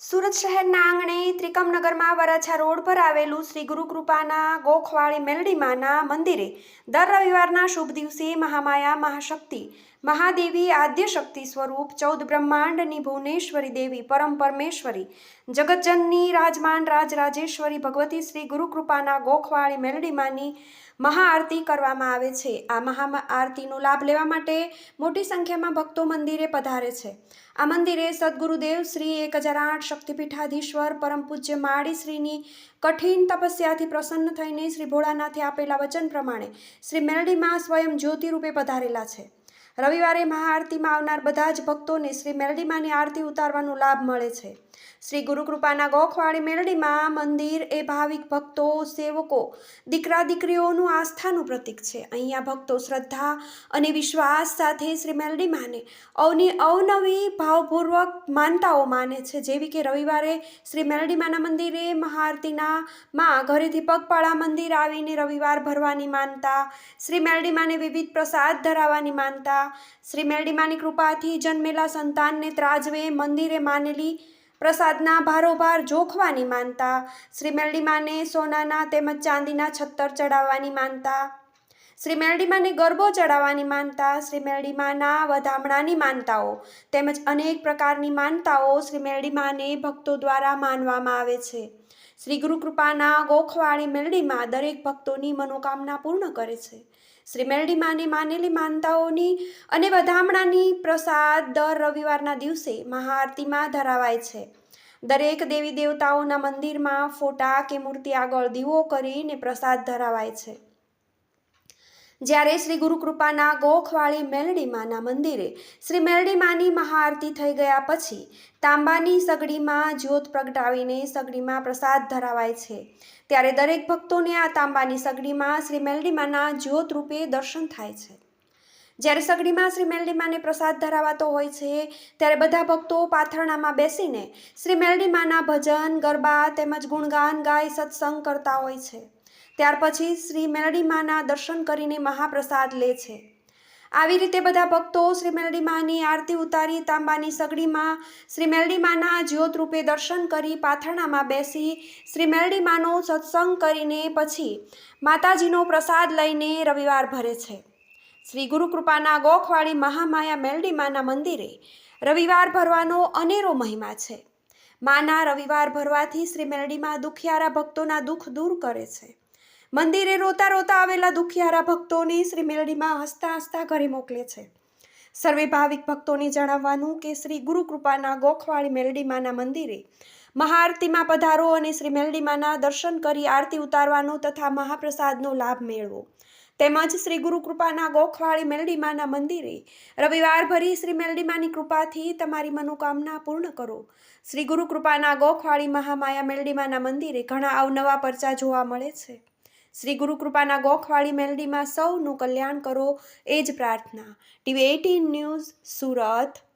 સુરત શહેરના આંગણે ત્રિકમનગરમાં વરાછા રોડ પર આવેલું શ્રી ગુરુકૃપાના ગોખવાળી મેલડીમાના મંદિરે દર રવિવારના શુભ દિવસે મહામાયા મહાશક્તિ મહાદેવી આદ્ય શક્તિ સ્વરૂપ ચૌદ બ્રહ્માંડની ભુવનેશ્વરી દેવી પરમ પરમેશ્વરી. જગતજનની રાજમાન રાજરાજેશ્વરી ભગવતી શ્રી ગુરુકૃપાના ગોખવાળી મેલડીમાની મહાઆરતી કરવામાં આવે છે. આ મહા આરતીનો લાભ લેવા માટે મોટી સંખ્યામાં ભક્તો મંદિરે પધારે છે. આ મંદિરે સદગુરુદેવ શ્રી એક હજાર આઠ શક્તિપીઠાધીશ્વર પરમ પૂજ્ય માળી શ્રીની કઠિન તપસ્યાથી પ્રસન્ન થઈને શ્રી ભોળાનાથે આપેલા વચન પ્રમાણે શ્રી મેલડીમાં સ્વયં જ્યોતિરૂપે પધારેલા છે. રવિવારે મહાઆરતીમાં આવનાર બધા જ ભક્તોને શ્રી મેલડીમાની આરતી ઉતારવાનો લાભ મળે છે. શ્રી ગુરુકૃપાના ગોખવાળી મેરડીમાં મંદિર એ ભાવિક ભક્તો, સેવકો, દીકરા દીકરીઓનું આસ્થાનું પ્રતીક છે. અહીંયા ભક્તો શ્રદ્ધા અને વિશ્વાસ સાથે શ્રી મેલડીમાને અવની અવનવી ભાવપૂર્વક માનતાઓ માને છે. જેવી કે રવિવારે શ્રી મેલડીમાના મંદિરે મહાઆરતીના માં ઘરેથી પગપાળા મંદિર આવીને રવિવાર ભરવાની માનતા, શ્રી મેલડીમાને વિવિધ પ્રસાદ ધરાવવાની માનતા શ્રી મેરડીમાની કૃપાથી જન્મેલા સંતાનને ત્રાજવે મંદિરે માનેલી પ્રસાદના ભારોભાર જોખવાની માનતા. શ્રી મેલડીમાને સોનાના તેમજ ચાંદીના છત્તર ચડાવવાની માનતા. શ્રી મેલડીમાને ગરબો ચડાવવાની માનતા. શ્રી મેલડીમાના વધામણાની માનતાઓ તેમજ અનેક પ્રકારની માનતાઓ શ્રી મેરડીમાને ભક્તો દ્વારા માનવામાં આવે છે. શ્રી ગુરુકૃપાના ગોખવાળી મેલડીમાં દરેક ભક્તોની મનોકામના પૂર્ણ કરે છે. શ્રી મેલડીમાને માનેલી માનતાઓની અને વધામણાની પ્રસાદ દર રવિવારના દિવસે મહાઆરતીમાં ધરાવાય છે. દરેક દેવી દેવતાઓના મંદિરમાં ફોટા કે મૂર્તિ આગળ દીવો કરીને પ્રસાદ ધરાવાય છે. જ્યારે શ્રી ગુરુકૃપાના ગોખવાળી મેલડીમાના મંદિરે શ્રી મેલડીમાની મહાઆરતી થઈ ગયા પછી તાંબાની સગડીમાં જ્યોત પ્રગટાવીને સગડીમાં પ્રસાદ ધરાવાય છે. ત્યારે દરેક ભક્તોને આ તાંબાની સગડીમાં શ્રી મેલડીમાના જ્યોત રૂપે દર્શન થાય છે. જ્યારે સગડીમાં શ્રી મેલડીમાને પ્રસાદ ધરાવાતો હોય છે, ત્યારે બધા ભક્તો પાથરણામાં બેસીને શ્રી મેલડીમાના ભજન, ગરબા તેમજ ગુણગાન ગાય સત્સંગ કરતા હોય છે. ત્યાર પછી શ્રી મેલડીમાના દર્શન કરીને મહાપ્રસાદ લે છે. આવી રીતે બધા ભક્તો શ્રી મેલડી માની આરતી ઉતારી તાંબાની સગડીમાં શ્રી મેલડી માના જ્યોત રૂપે દર્શન કરી પાથરણામાં બેસી શ્રી મેલડી માનો સત્સંગ કરીને પછી માતાજીનો પ્રસાદ લઈને રવિવાર ભરે છે. શ્રી ગુરુકૃપાના ગોખવાળી મહામાયા મેલડીમાના મંદિરે રવિવાર ભરવાનો અનેરો મહિમા છે. માના રવિવાર ભરવાથી શ્રી મેલડીમાં દુખિયારા ભક્તોના દુઃખ દૂર કરે છે. મંદિરે રોતા રોતા આવેલા દુખિયારા ભક્તોને શ્રી મેલડીમાં હસતા હસતા ઘરે મોકલે છે. સર્વે ભાવિક ભક્તોને જણાવવાનું કે શ્રી ગુરુકૃપાના ગોખવાળી મેલડીમાના મંદિરે મહાઆરતીમાં પધારો અને શ્રી મેલડીમાના દર્શન કરી આરતી ઉતારવાનો તથા મહાપ્રસાદનો લાભ મેળવો. તેમજ શ્રી ગુરુકૃપાના ગોખવાળી મેલડીમાના મંદિરે રવિવાર ભરી શ્રી મેલડીમાની કૃપાથી તમારી મનોકામના પૂર્ણ કરો. શ્રી ગુરુકૃપાના ગોખવાળી મહામાયા મેલડીમાના મંદિરે ઘણા અવનવા પરચા જોવા મળે છે. શ્રી ગુરુકૃપાના ગોખવાળી મેલડીમાં સૌનું કલ્યાણ કરો એ જ પ્રાર્થના. TV eighteen news Surat.